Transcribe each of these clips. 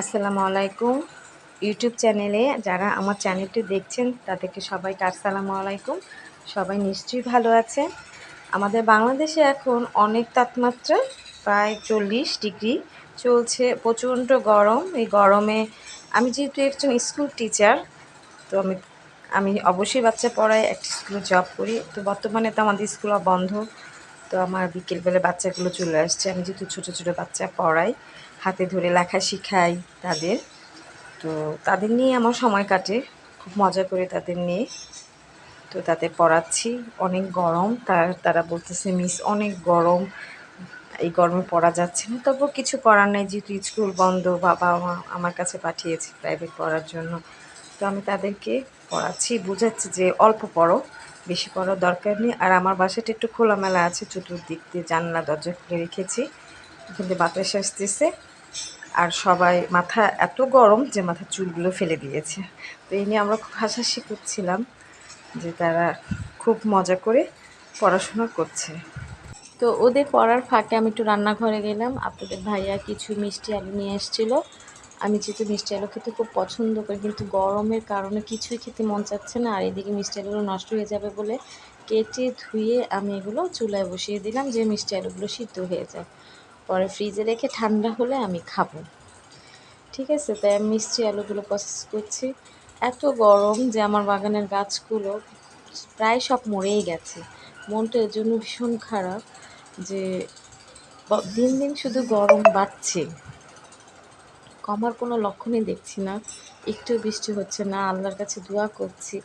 আসসালামু আলাইকুম। ইউটিউব চ্যানেলে যারা আমার চ্যানেলটি দেখছেন, তাদেরকে সবাইকে আসসালামু আলাইকুম। সবাই নিশ্চয়ই ভালো আছে আমাদের বাংলাদেশে এখন অনেক তাপমাত্রা, প্রায় চল্লিশ ডিগ্রি চলছে, প্রচণ্ড গরম। এই গরমে আমি যেহেতু একজন স্কুল টিচার, তো আমি আমি অবশ্যই বাচ্চা পড়াই একটা স্কুলে জব করি। তো বর্তমানে তো আমাদের স্কুল বন্ধ তো আমার বিকেলবেলা বাচ্চাগুলো চলে আসছে। আমি যেহেতু ছোটো ছোটো বাচ্চা পড়াই হাতে ধরে লেখা শিখাই তাদের। তো তাদের নিয়ে আমার সময় কাটে, খুব মজা করে তাদের নিয়ে। তো তাদের পড়াচ্ছি, অনেক গরম। তার, তারা বলতেছে, মিস, অনেক গরম। এই গরমে পড়া যাচ্ছে না। তবুও কিছু করার নেই, যেহেতু স্কুল বন্ধ, বাবা মা আমার কাছে পাঠিয়েছে প্রাইভেট পড়ার জন্য। তো আমি তাদেরকে পড়াচ্ছি, বুঝাচ্ছি যে অল্প পড়ো, বেশি পড়ার দরকার নেই। আর আমার বাসাটা একটু খোলামেলা আছে, চতুর্দিক দিয়ে জানলা, দরজা খুলে রেখেছি। কিন্তু বাতাস আসতেছে। সবাই, মাথা এত গরম যে মাথার চুলগুলো ফেলে দিয়েছে। তো এই নিয়ে আমরা খুব হাসাহাসি করছিলাম যে তারা খুব মজা করে পড়াশোনা করছে। তো ওদের পড়ার ফাঁকে আমি একটু রান্নাঘরে গেলাম। আপনাদের ভাইয়া কিছু মিষ্টি আলু নিয়ে এসেছিল। আমি যেহেতু মিষ্টি আলু খেতে খুব পছন্দ করি, কিন্তু গরমের কারণে কিছুই খেতে মন চাচ্ছে না। আর এদিকে মিষ্টি আলুগুলো নষ্ট হয়ে যাবে বলে কেটে ধুয়ে আমি এগুলো চুলায় বসিয়ে দিলাম যে মিষ্টি আলুগুলো সিদ্ধ হয়ে যায়। পরে ফ্রিজে রেখে ঠান্ডা হলে আমি খাব। ঠিক আছে? তাই আমি মিষ্টি আলুগুলো প্রসেস করছি। এত গরম যে আমার বাগানের গাছগুলো প্রায় সব মরেই গেছে। মনটা এর জন্য ভীষণ খারাপ যে দিন দিন শুধু গরম বাড়ছে। কমার কোনো লক্ষণই দেখছি না। একটু বৃষ্টি হচ্ছে না, আল্লাহর কাছে দোয়া করছি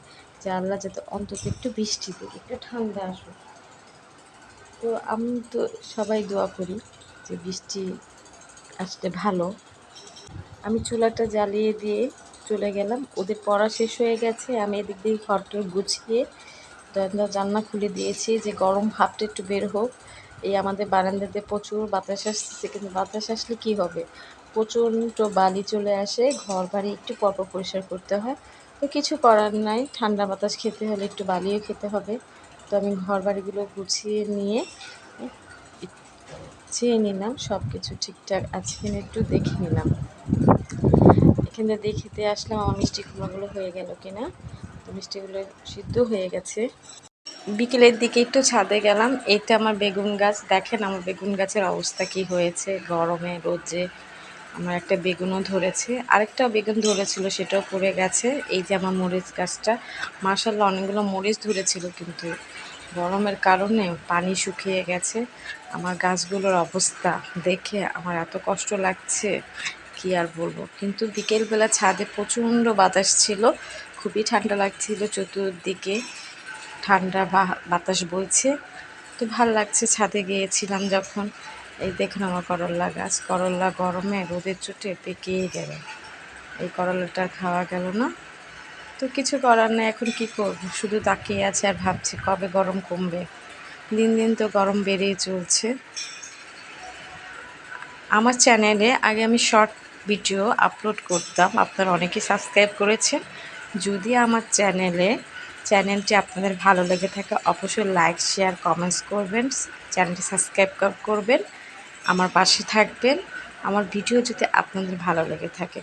যে আল্লাহ যাতে অন্তত একটু বৃষ্টি দিক, একটু ঠান্ডা আসুক। তো আমি তো সবাই দোয়া করি। যে বৃষ্টি আসতে ভালো। আমি চুলাটা জ্বালিয়ে দিয়ে চলে গেলাম। ওদের পড়া শেষ হয়ে গেছে। আমি এদিক দিয়ে ঘরটা গুছিয়ে জান্না খুলে দিয়েছি যে গরম ভাবটা একটু বের হোক। এই আমাদের বারান্দাতে প্রচুর বাতাস আসছে কিন্তু বাতাস আসলে কী হবে? প্রচণ্ড বালি চলে আসে। ঘর বাড়ি একটু পরপর পরিষ্কার করতে হয়। তো কিছু করার নাই। ঠান্ডা বাতাস খেতে হলে একটু বালিও খেতে হবে। তো আমি ঘর বাড়িগুলো গুছিয়ে নিয়ে চেয়ে নিলাম সব কিছু ঠিকঠাক আছে কিনা একটু দেখে নিলাম। এখানে দেখিতে আসলাম আমার মিষ্টি কুমড়োগুলো হয়ে গেল কিনা। তো মিষ্টিগুলো সিদ্ধ হয়ে গেছে। বিকেলের দিকে একটু ছাদে গেলাম। এইটা আমার বেগুন গাছ। দেখেন আমার বেগুন গাছের অবস্থা কি হয়েছে। গরমে, রোদে আমার একটা বেগুনও ধরেছে। আরেকটা বেগুন ধরেছিল, সেটাও পড়ে গেছে। এই যে আমার মরিচ গাছটা মার্শাল্লাহ অনেকগুলো মরিচ ধরেছিল কিন্তু গরমের কারণে পানি শুকিয়ে গেছে। আমার গাছগুলোর অবস্থা দেখে আমার এত কষ্ট লাগছে, কি আর বলব? কিন্তু বিকেলবেলা ছাদে প্রচণ্ড বাতাস ছিল, খুবই ঠান্ডা লাগছিল চতুর্দিকে। ঠান্ডা বাতাস বইছে, তো ভালো লাগছে ছাদে গিয়েছিলাম যখন। এই দেখুন আমার করল্লা গাছ করল্লা গরমে রোদের চোটে পেকেই গেল। এই করলাটা খাওয়া গেল না। তো কিছু করার নেই, এখন কি করব? শুধু তাকিয়ে আছে আর ভাবছি কবে গরম কমবে। দিন দিন তো গরম বেড়েই চলছে। আমার চ্যানেলে আগে আমি শর্ট ভিডিও আপলোড করতাম, আপনারা অনেকেই সাবস্ক্রাইব করেছেন। যদি আমার চ্যানেলে, চ্যানেলটি আপনাদের ভালো লেগে থাকে, অবশ্যই লাইক, শেয়ার, কমেন্টস করবেন, চ্যানেলটি সাবস্ক্রাইব করবেন, আমার পাশে থাকবেন। আমার ভিডিও যদি আপনাদের ভালো লেগে থাকে।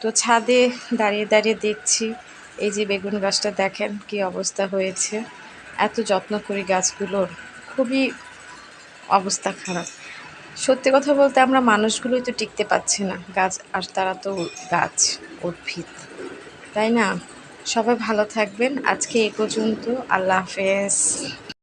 তো ছাদে দাঁড়িয়ে দাঁড়িয়ে দেখছি এই যে বেগুন গাছটা দেখেন কি অবস্থা হয়েছে। এত যত্ন করি গাছগুলোর খুবই অবস্থা খারাপ। সত্যি কথা বলতে আমরা মানুষগুলোই তো টিকতে পারছি না। গাছ আর তারা তো গাছ, উদ্ভিদ। তাই না? সবাই ভালো থাকবেন। আজকে এ পর্যন্ত। আল্লাহ হাফেজ।